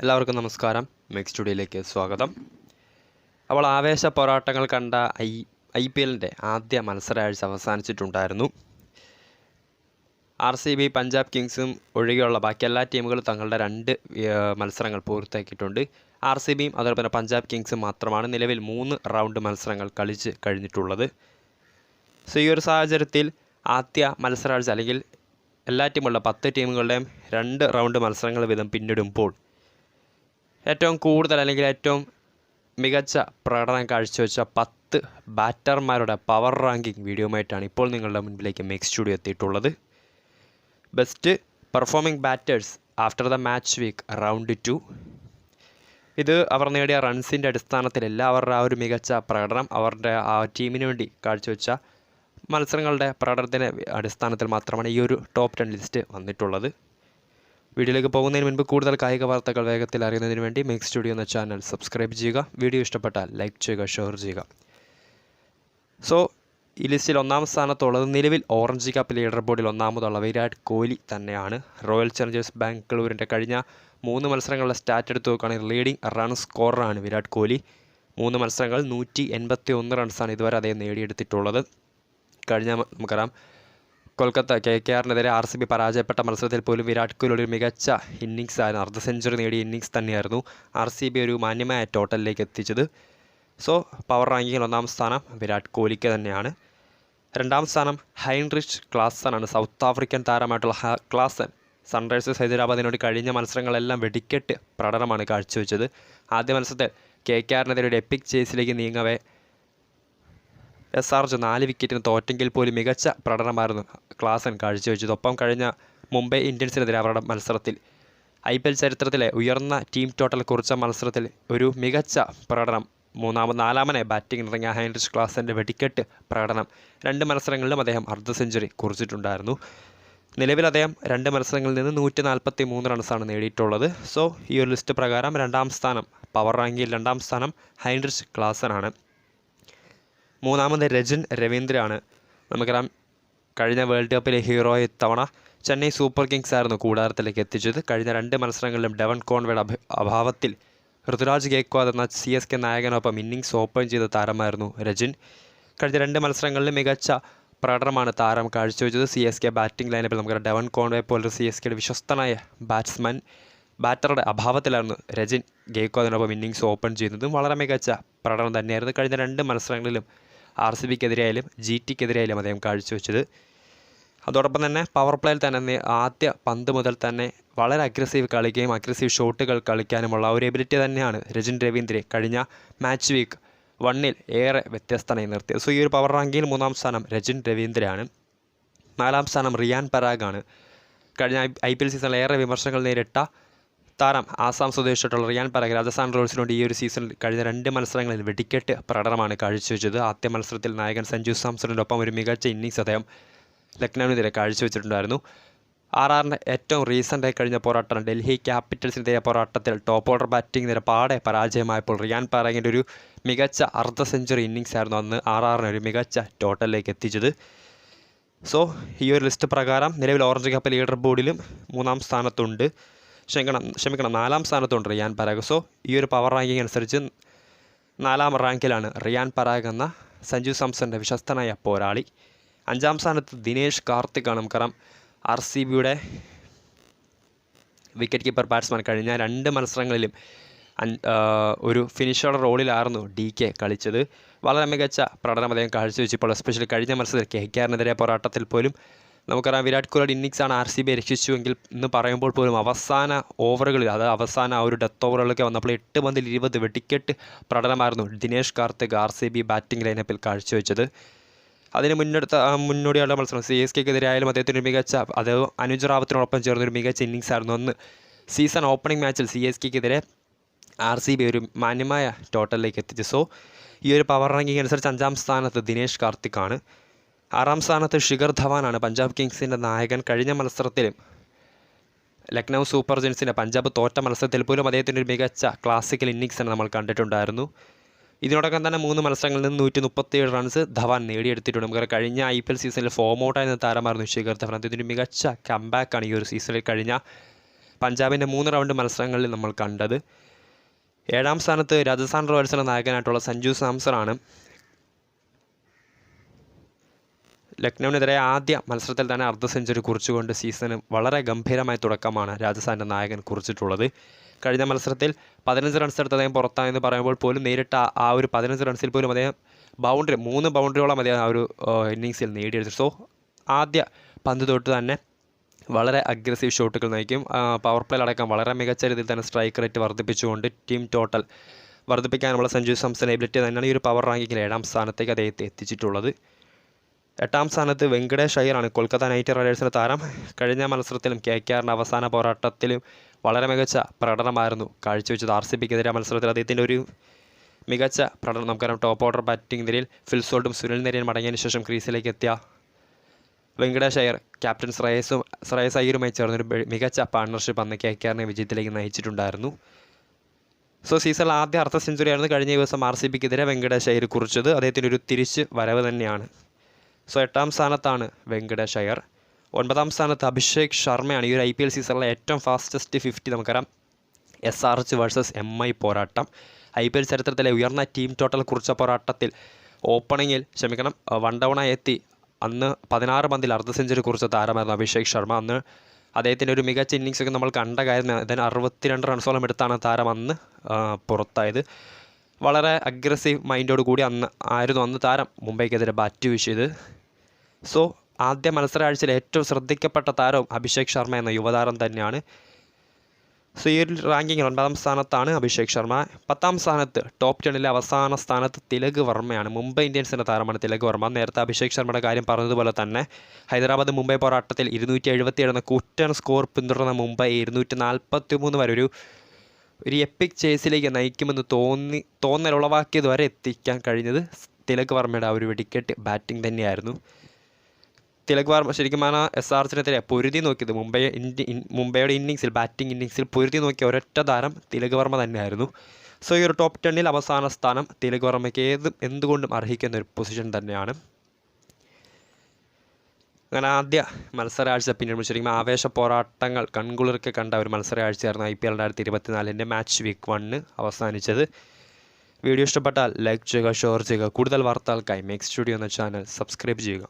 എല്ലാവർക്കും നമസ്കാരം. മെക് സ്റ്റുഡിയോയിലേക്ക് സ്വാഗതം. അപ്പോൾ ആവേശ പോരാട്ടങ്ങൾ കണ്ട ഐ ഐ പി എല്ലിന്റെ ആദ്യ മത്സരാഴ്ച അവസാനിച്ചിട്ടുണ്ടായിരുന്നു. ആർ സി ബി പഞ്ചാബ് കിങ്സും ഒഴികെയുള്ള ബാക്കി എല്ലാ ടീമുകളും തങ്ങളുടെ രണ്ട് മത്സരങ്ങൾ പൂർത്തിയാക്കിയിട്ടുണ്ട്. ആർ സി ബിയും അതുപോലെ തന്നെ പഞ്ചാബ് കിങ്സും മാത്രമാണ് നിലവിൽ മൂന്ന് റൗണ്ട് മത്സരങ്ങൾ കളിച്ച് കഴിഞ്ഞിട്ടുള്ളത്. സോ ഈ ഒരു സാഹചര്യത്തിൽ ആദ്യ മത്സരാഴ്ച അല്ലെങ്കിൽ എല്ലാ ടീമുകളുടെ പത്ത് ടീമുകളുടെയും രണ്ട് റൗണ്ട് മത്സരങ്ങൾ വീതം പിന്നിടുമ്പോൾ ഏറ്റവും കൂടുതൽ അല്ലെങ്കിൽ ഏറ്റവും മികച്ച പ്രകടനം കാഴ്ചവെച്ച പത്ത് ബാറ്റർമാരുടെ പവർ റാങ്കിങ് വീഡിയോയുമായിട്ടാണ് ഇപ്പോൾ നിങ്ങളുടെ മുൻപിലേക്ക് മെക് സ്റ്റുഡിയോ എത്തിയിട്ടുള്ളത്. Best performing batters after the match week round two ഇത് അവർ നേടിയ റൺസിന്റെ അടിസ്ഥാനത്തിലല്ല അവരുടെ ആ ഒരു മികച്ച പ്രകടനം അവരുടെ ആ ടീമിന് വേണ്ടി കാഴ്ചവെച്ച മത്സരങ്ങളുടെ പ്രകടനത്തിന്റെ അടിസ്ഥാനത്തിൽ മാത്രമാണ് ഈ ഒരു ടോപ്പ് ടെൻ ലിസ്റ്റ് വന്നിട്ടുള്ളത്. വീഡിയോയിലേക്ക് പോകുന്നതിന് മുൻപ് കൂടുതൽ കായിക വാർത്തകൾ വേഗത്തിൽ അറിയുന്നതിന് വേണ്ടി മേക്ക് സ്റ്റുഡിയോ എന്ന ചാനൽ സബ്സ്ക്രൈബ് ചെയ്യുക. വീഡിയോ ഇഷ്ടപ്പെട്ടാൽ ലൈക്ക് ചെയ്യുക ഷെയർ ചെയ്യുക. സോ ഈ ലിസ്റ്റിൽ ഒന്നാം സ്ഥാനത്തുള്ളത് നിലവിൽ ഓറഞ്ച് കപ്പ് ലീഡർ ബോർഡിൽ ഒന്നാമതുള്ള വിരാട് കോഹ്ലി തന്നെയാണ്. റോയൽ ചലഞ്ചേഴ്സ് ബാംഗ്ലൂരിന്റെ കഴിഞ്ഞ മൂന്ന് മത്സരങ്ങളുടെ സ്റ്റാറ്റ് എടുത്ത് നോക്കുകയാണെങ്കിൽ ലീഡിംഗ് റൺ സ്കോററാണ് വിരാട് കോഹ്ലി. മൂന്ന് മത്സരങ്ങൾ നൂറ്റി എൺപത്തി ഒന്ന് റൺസാണ് ഇതുവരെ അദ്ദേഹം നേടിയെടുത്തിട്ടുള്ളത്. കഴിഞ്ഞ നമുക്കറാം നമുക്കറിയാം കൊൽക്കത്ത കെ കെ ആറിനെതിരെ ആർ സി ബി പരാജയപ്പെട്ട മത്സരത്തിൽ പോലും വിരാട് കോഹ്ലി ഒരു മികച്ച ഇന്നിങ്സ് ആയിരുന്നു. അർദ്ധ സെഞ്ചുറി നേടിയ ഇന്നിങ്സ് തന്നെയായിരുന്നു ആർ സി ബി ഒരു മാന്യമായ ടോട്ടലിലേക്ക് എത്തിച്ചത്. സോ പവർ റാങ്കിങ്ങിൽ ഒന്നാം സ്ഥാനം വിരാട് കോഹ്ലിക്ക് തന്നെയാണ്. രണ്ടാം സ്ഥാനം ഹൈൻറിച്ച് ക്ലാസ്സനാണ് സൗത്ത് ആഫ്രിക്കൻ താരമായിട്ടുള്ള ക്ലാസൻ സൺറൈസേഴ്സ് ഹൈദരാബാദിനോട് കഴിഞ്ഞ മത്സരങ്ങളെല്ലാം വെടിക്കെട്ട് പ്രകടനമാണ് കാഴ്ചവെച്ചത്. ആദ്യ മത്സരത്തിൽ കെ കെ ആറിനെതിരെ ഒരു എപ്പിക് ചേസിലേക്ക് നീങ്ങവേ എസ് ആർ ജെ നാല് വിക്കറ്റിന് തോറ്റെങ്കിൽ പോലും മികച്ച പ്രകടനമായിരുന്നു ക്ലാസൻ കാഴ്ചവെച്ചത്. ഒപ്പം കഴിഞ്ഞ മുംബൈ ഇന്ത്യൻസിനെതിരെ അവരുടെ മത്സരത്തിൽ. ഐ പി എൽ ചരിത്രത്തിലെ ഉയർന്ന ടീം ടോട്ടൽ കുറിച്ച മത്സരത്തിൽ ഒരു മികച്ച പ്രകടനം. മൂന്നാമത് നാലാമനെ ബാറ്റിംഗ് ഇറങ്ങിയ ഹൈൻറിച്ച് ക്ലാസിന്റെ വെടിക്കെട്ട് പ്രകടനം. രണ്ട് മത്സരങ്ങളിലും അദ്ദേഹം അർദ്ധ സെഞ്ചുറി കുറിച്ചിട്ടുണ്ടായിരുന്നു. നിലവിൽ അദ്ദേഹം രണ്ട് മത്സരങ്ങളിൽ നിന്ന് നൂറ്റി നാൽപ്പത്തി മൂന്ന് റൺസാണ് നേടിയിട്ടുള്ളത്. സോ ഈ ഒരു ലിസ്റ്റ് പ്രകാരം രണ്ടാം സ്ഥാനം പവർ റാങ്കിൽ രണ്ടാം സ്ഥാനം ഹൈൻറിച്ച് ക്ലാസനാണ്. മൂന്നാമത് രജൻ രവീന്ദ്രയാണ് നമുക്കറിയാം കഴിഞ്ഞ വേൾഡ് കപ്പിലെ ഹീറോ ഇത്തവണ ചെന്നൈ സൂപ്പർ കിങ്സ് ആയിരുന്നു കൂടാരത്തിലേക്ക് എത്തിച്ചത്. കഴിഞ്ഞ രണ്ട് മത്സരങ്ങളിലും ഡെവൻ കോൺവേഡ് അഭ അഭാവത്തിൽ ഋതുരാജ് ഗേക്വാദ് എന്ന സി എസ് കെ നായകനൊപ്പം ഇന്നിങ്സ് ഓപ്പൺ ചെയ്ത താരമായിരുന്നു രജിൻ. കഴിഞ്ഞ രണ്ട് മത്സരങ്ങളിലും മികച്ച പ്രകടനമാണ് താരം കാഴ്ചവെച്ചത്. സി എസ് കെ ബാറ്റിംഗ് ലൈനപ്പിൽ നമുക്ക് ഡെവൻ കോൺവേ പോലൊരു സി എസ് കെയുടെ വിശ്വസ്തനായ ബാറ്റ്സ്മാൻ ബാറ്ററുടെ അഭാവത്തിലായിരുന്നു രജിൻ ഗേക്വാദിനൊപ്പം ഇന്നിങ്സ് ഓപ്പൺ ചെയ്യുന്നതും വളരെ മികച്ച പ്രകടനം തന്നെയായിരുന്നു. കഴിഞ്ഞ രണ്ട് മത്സരങ്ങളിലും ആർ സി ബിക്കെതിരെയായാലും ജി ടിക്കെതിരെയായാലും അദ്ദേഹം കാഴ്ചവെച്ചത്. അതോടൊപ്പം തന്നെ പവർ പ്ലേയിൽ തന്നെ ആദ്യ പന്ത് മുതൽ തന്നെ വളരെ അഗ്രസീവ് കളിക്കുകയും അഗ്രസീവ് ഷോട്ടുകൾ കളിക്കാനുമുള്ള ഒരു എബിലിറ്റി തന്നെയാണ് രജിൻ രവീന്ദ്രെ കഴിഞ്ഞ മാച്ച് വീക്ക് വണ്ണിൽ ഏറെ വ്യത്യസ്തനായി നിർത്തിയത്. സോ ഈ ഒരു പവർ റാങ്കിൽ മൂന്നാം സ്ഥാനം രജിൻ രവീന്ദ്രയാണ് നാലാം സ്ഥാനം റിയാൻ പരാഗാണ്. കഴിഞ്ഞ ഐ പി എൽ സീസണിൽ ഏറെ വിമർശനങ്ങൾ നേരിട്ട താരം ആസാം സ്വദേശിയായിട്ടുള്ള റിയാൻ പരഗ് രാജസ്ഥാൻ റോയൽസിന് വേണ്ടി ഈ ഒരു സീസണിൽ കഴിഞ്ഞ രണ്ട് മത്സരങ്ങളിൽ വെടിക്കെട്ട് പ്രകടനമാണ് കാഴ്ചവെച്ചത്. ആദ്യ മത്സരത്തിൽ നായകൻ സഞ്ജു സാംസണിനൊപ്പം ഒരു മികച്ച ഇന്നിങ്സ് അദ്ദേഹം ലക്നൌവിനെതിരെ കാഴ്ചവെച്ചിട്ടുണ്ടായിരുന്നു. ആർ ആറിന്റെ ഏറ്റവും റീസെന്റായി കഴിഞ്ഞ പോരാട്ടം ഡൽഹി ക്യാപിറ്റൽസിനെതിരെ പോരാട്ടത്തിൽ ടോപ്പ് ഓർഡർ ബാറ്റിംഗ് നിര പാടെ പരാജയമായപ്പോൾ റിയാൻ പാരാഗിന്റെ ഒരു മികച്ച അർദ്ധ സെഞ്ചുറി ഇന്നിങ്സ് ആയിരുന്നു അന്ന് ആർ ആറിനെ ഒരു മികച്ച ടോട്ടലിലേക്ക് എത്തിച്ചത്. സോ ഈ ഒരു ലിസ്റ്റ് പ്രകാരം നിലവിൽ ഓറഞ്ച് കപ്പ് ലീഡർ ബോർഡിലും മൂന്നാം സ്ഥാനത്തുണ്ട്. ക്ഷമിക്കണം ക്ഷമിക്കണം. നാലാം സ്ഥാനത്തുണ്ട് റിയാൻ പരാഗ്. സോ ഈ ഒരു പവർ റാങ്കിങ് അനുസരിച്ച് നാലാം റാങ്കിലാണ് റിയാൻ പരാഗ് എന്ന സഞ്ജു സാംസന്റെ വിശ്വസ്തനായ പോരാളി. അഞ്ചാം സ്ഥാനത്ത് ദിനേഷ് കാർത്തിക് ആണ്. നമുക്കറിയാം ആർ സി ബിയുടെ വിക്കറ്റ് കീപ്പർ ബാറ്റ്സ്മാൻ കഴിഞ്ഞ രണ്ട് മത്സരങ്ങളിലും ഒരു ഫിനിഷറുടെ റോളിലായിരുന്നു ഡി കെ കളിച്ചത്. വളരെ മികച്ച പ്രകടനം അദ്ദേഹം കാഴ്ചവെച്ചു. ഇപ്പോൾ എസ്പെഷ്യലി കഴിഞ്ഞ മത്സരത്തിൽ കെ കെ ആറിനെതിരെ പോരാട്ടത്തിൽ പോലും നമുക്കറിയാം വിരാട് കോഹ്ലിയുടെ ഇന്നിങ്സാണ് ആർ സി ബി രക്ഷിച്ചുവെങ്കിൽ എന്ന് പറയുമ്പോൾ പോലും അവസാന ഓവറുകളിൽ അതായത് അവസാന ആ ഒരു ഡെത്ത് ഓവറുകളൊക്കെ വന്നപ്പോൾ എട്ട് പന്തിൽ ഇരുപത് വെടിക്കെട്ട് പ്രകടനമായിരുന്നു Dinesh Karthik R C B batting ലൈനപ്പിൽ കാഴ്ചവെച്ചത്. അതിന് മുന്നെടുത്ത മുന്നോടിയുള്ള മത്സരം സി എസ് കെക്കെതിരായാലും അദ്ദേഹത്തിന് ഒരു മികച്ച അത് അനുജ് റാവത്തിനോടൊപ്പം ചേർന്നൊരു മികച്ച ഇന്നിങ്സ് ആയിരുന്നു അന്ന് സീസൺ ഓപ്പണിംഗ് മാച്ചിൽ C S കെക്കെതിരെ R C B ഒരു മാന്യമായ ടോട്ടലിലേക്ക് എത്തിച്ചു. സോ ഈ ഒരു പവർ റാങ്കിങ് അനുസരിച്ച് അഞ്ചാം സ്ഥാനത്ത് ദിനേഷ് കാർത്തിക് ആണ്. ആറാം സ്ഥാനത്ത് ഷിഖർ ധവാനാണ് പഞ്ചാബ് കിങ്സിന്റെ നായകൻ. കഴിഞ്ഞ മത്സരത്തിലും ലക്നൗ സൂപ്പർ ജയൻസിന്റെ പഞ്ചാബ് തോറ്റ മത്സരത്തിൽ പോലും അദ്ദേഹത്തിന്റെ ഒരു മികച്ച ക്ലാസിക്കൽ ഇന്നിങ്സാണ് നമ്മൾ കണ്ടിട്ടുണ്ടായിരുന്നു. ഇതിനോടൊപ്പം തന്നെ മൂന്ന് മത്സരങ്ങളിൽ നിന്ന് നൂറ്റി മുപ്പത്തിയേഴ് റൺസ് ധവാൻ നേടിയെടുത്തിട്ടുണ്ട്. നമുക്കറിയാം കഴിഞ്ഞ ഐ പി എൽ സീസണിൽ ഫോം ഔട്ടായിരുന്ന താരമായിരുന്നു ശിഖർ ധവാൻ. അദ്ദേഹത്തിന്റെ മികച്ച കംബാക്കാണ് ഈ ഒരു സീസണിൽ കഴിഞ്ഞ പഞ്ചാബിന്റെ മൂന്ന് റൗണ്ട് മത്സരങ്ങളിൽ നമ്മൾ കണ്ടത്. ഏഴാം സ്ഥാനത്ത് രാജസ്ഥാൻ റോയൽസിന്റെ നായകനായിട്ടുള്ള സഞ്ജു സാംസറാണ്. ലക്നൌവിനെതിരെ ആദ്യ മത്സരത്തിൽ തന്നെ അർദ്ധ സെഞ്ചുറി കുറിച്ചുകൊണ്ട് സീസണ് വളരെ ഗംഭീരമായ തുടക്കമാണ് രാജസ്ഥാന്റെ നായകൻ കുറിച്ചിട്ടുള്ളത്. കഴിഞ്ഞ മത്സരത്തിൽ പതിനഞ്ച് റൺസ് എടുത്ത് അദ്ദേഹം പുറത്തായെന്ന് പറയുമ്പോൾ പോലും നേരിട്ട ആ- ഒരു പതിനഞ്ച് റൺസിൽ പോലും അദ്ദേഹം ബൗണ്ടറി മൂന്ന് ബൗണ്ടറിയോളം അദ്ദേഹം ആ ഒരു ഇന്നിങ്സിൽ നേടിയെടുത്തു. സോ ആദ്യ പന്ത് തൊട്ട് തന്നെ വളരെ അഗ്രസീവ് ഷോട്ടുകൾ നയിക്കും. പവർ പ്ലേ പ്ലേയിലടക്കം വളരെ മികച്ച രീതിയിൽ തന്നെ സ്ട്രൈക്ക് റേറ്റ് വർദ്ധിപ്പിച്ചുകൊണ്ട് ടീം ടോട്ടൽ വർദ്ധിപ്പിക്കാനുള്ള സഞ്ജു സാംസൺ എബിലിറ്റി തന്നെയാണ് ഈ ഒരു പവർ റാങ്കിങ്ങിൽ ഏഴാം സ്ഥാനത്തേക്ക് അദ്ദേഹത്തെ എത്തിച്ചിട്ടുള്ളത്. എട്ടാം സ്ഥാനത്ത് വെങ്കടേഷ് അയ്യറാണ് കൊൽക്കത്ത നൈറ്റ് റൈഡേഴ്സിന്റെ താരം. കഴിഞ്ഞ മത്സരത്തിലും കെ കെ ആറിന്റെ അവസാന പോരാട്ടത്തിലും വളരെ മികച്ച പ്രകടനമായിരുന്നു കാഴ്ചവെച്ചത്. ആർ സി പിക്കെതിരെ മത്സരത്തിൽ അദ്ദേഹത്തിന്റെ ഒരു മികച്ച പ്രകടനം നമുക്കറിയാം ടോപ്പ് ഓർഡർ ബാറ്റിംഗ് നിരയിൽ ഫിൽസോൾട്ടും സുനിൽ നിരയും മടങ്ങിയതിനു ശേഷം ക്രീസിലേക്ക് എത്തിയ വെങ്കടേഷ് അയ്യർ ക്യാപ്റ്റൻ ശ്രേയസും ശ്രേയസ് അയ്യരുമായി ചേർന്നൊരു മികച്ച പാർട്ണർഷിപ്പ് അന്ന് കെ കെ ആറിനെ വിജയത്തിലേക്ക് നയിച്ചിട്ടുണ്ടായിരുന്നു. സോ സീസണിൽ ആദ്യ അർദ്ധ സെഞ്ചുറിയായിരുന്നു കഴിഞ്ഞ ദിവസം ആർ സി പിക്കെതിരെ വെങ്കടേഷ് അയ്യർ കുറിച്ചത്. അദ്ദേഹത്തിന്റെ ഒരു തിരിച്ച് വരവ് തന്നെയാണ്. സോ എട്ടാം സ്ഥാനത്താണ് വെങ്കടേഷ് അയ്യർ ഒൻപതാം സ്ഥാനത്ത് അഭിഷേക് ശർമ്മയാണ്. ഈ ഒരു ഐ പി എൽ സീസണിലെ ഏറ്റവും ഫാസ്റ്റസ്റ്റ് ഫിഫ്റ്റി നമുക്കറിയാം. S R H versus M I പോരാട്ടം. ഐ പി എൽ ചരിത്രത്തിലെ ഉയർന്ന ടീം ടോട്ടൽ കുറിച്ച പോരാട്ടത്തിൽ ഓപ്പണിങ്ങിൽ ക്ഷമിക്കണം വൺ ഡൗണായി എത്തി. അന്ന് പതിനാറ് പന്തിൽ അർദ്ധ സെഞ്ചുറി കുറിച്ച താരമായിരുന്നു അഭിഷേക് ശർമ്മ. അന്ന് അദ്ദേഹത്തിന്റെ ഒരു മികച്ച ഇന്നിങ്സ് ഒക്കെ നമ്മൾ കണ്ട കാര്യം അതിന് അറുപത്തിരണ്ട് റൺസോളം എടുത്താണ് താരം അന്ന് പുറത്തായത്. വളരെ അഗ്രസീവ് മൈൻഡോട് കൂടി അന്ന് ആയിരുന്നു അന്ന് താരം മുംബൈക്കെതിരെ ബാറ്റ് വീശിയത് സോ ആദ്യ മത്സരാഴ്ചയിൽ ഏറ്റവും ശ്രദ്ധിക്കപ്പെട്ട താരവും അഭിഷേക് ശർമ്മ എന്ന യുവതാരം തന്നെയാണ്. സോ ഈ ഒരു റാങ്കിങ്ങിൽ ഒൻപതാം സ്ഥാനത്താണ് അഭിഷേക് ശർമ്മ. പത്താം സ്ഥാനത്ത് ടോപ്പ് ടെണിലെ അവസാന സ്ഥാനത്ത് തിലക് വർമ്മയാണ്. മുംബൈ ഇന്ത്യൻസിന്റെ താരമാണ് തിലക് വർമ്മ. നേരത്തെ അഭിഷേക് ശർമ്മയുടെ കാര്യം പറഞ്ഞതുപോലെ തന്നെ ഹൈദരാബാദ് മുംബൈ പോരാട്ടത്തിൽ ഇരുന്നൂറ്റി എഴുപത്തി എഴുന്ന കുറ്റൻ സ്കോർ പിന്തുടർന്ന മുംബൈ ഇരുന്നൂറ്റി നാൽപ്പത്തി മൂന്ന് വരെ ഒരു ഒരു എപ്പിക് ചേസിലേക്ക് നയിക്കുമെന്ന് തോന്നി തോന്നൽ ഉളവാക്കിയത് വരെ എത്തിക്കാൻ കഴിഞ്ഞത് തിലക് വർമ്മയുടെ ആ ഒരു വെടിക്കെട്ട് ബാറ്റിംഗ് തന്നെയായിരുന്നു. തിലക് വർമ്മ ശരിക്കും പറഞ്ഞാൽ എസ് ആർ എച്ചിനെതിരെ പൊരുതി നോക്കിയത്. മുംബൈ മുംബൈയുടെ ഇന്നിങ്സിൽ ബാറ്റിംഗ് ഇന്നിങ്സിൽ പൊരുതി നോക്കിയ ഒരൊറ്റ താരം തിലക് വർമ്മ തന്നെയായിരുന്നു. സോ ഈ ഒരു ടോപ്പ് ടെന്നിൽ അവസാന സ്ഥാനം തിലക് വർമ്മയ്ക്ക് ഏത് എന്തുകൊണ്ടും അർഹിക്കുന്ന ഒരു പൊസിഷൻ തന്നെയാണ്. അങ്ങനെ ആദ്യ മത്സരാഴ്ച പിന്നീട് ശരിക്കും ആവേശ പോരാട്ടങ്ങൾ കൺകുളിർക്കെ കണ്ട ഒരു മത്സരാഴ്ചയായിരുന്നു ഐ പി എൽ രണ്ടായിരത്തി ഇരുപത്തിനാലിന്റെ മാച്ച് വീക്ക് വണ്ണ് അവസാനിച്ചത്. വീഡിയോ ഇഷ്ടപ്പെട്ടാൽ ലൈക്ക് ചെയ്യുക ഷെയർ ചെയ്യുക. കൂടുതൽ വാർത്തകൾക്കായി മേക്സ് സ്റ്റുഡിയോ എന്ന ചാനൽ സബ്സ്ക്രൈബ് ചെയ്യുക.